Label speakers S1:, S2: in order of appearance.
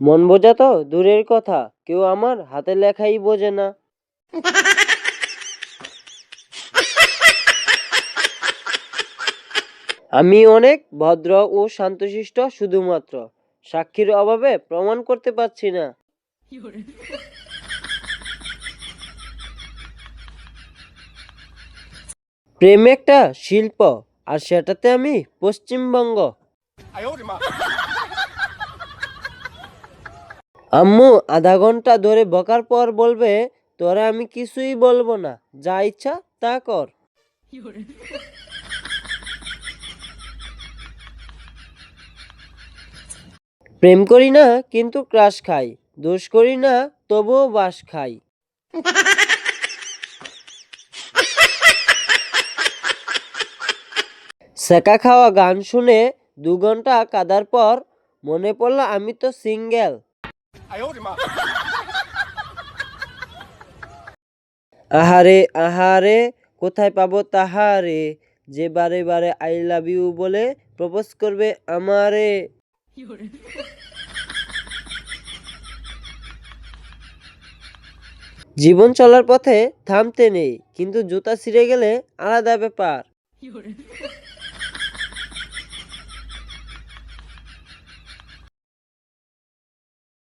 S1: মন বোঝা তো? দূরের কথা। কেউ আমার হাতের লেখাই বোঝে না। আমি অনেক ভদ্র ও শান্তশিষ্ট শুধুমাত্র। সাক্ষীর অভাবে প্রমাণ করতে পারছি না। প্রেম একটা শিল্প, আর সেটাতে আমি পশ্চিমবঙ্গ। আম্মু, আধা ঘণ্টা ধরে বকার পর বলবে, তোরা আমি কিছুই বলব না, যা ইচ্ছা তা কর। প্রেম করি না, কিন্তু ক্রাশ খাই। দোষ করি না, তবুও বাস খাই। সেকা খাওয়া গান শুনে দু ঘণ্টা কাদার পর মনে পড়ল আমি তো সিঙ্গেল। আহারে আহারে, কোথায় পাবো তাহারে? যে বারে বারে আই লাভ ইউ বলে প্রপোজ করবে আমারে। জীবন চলার পথে থামতে নেই, কিন্তু জুতা ছিঁড়ে গেলে আলাদা ব্যাপার।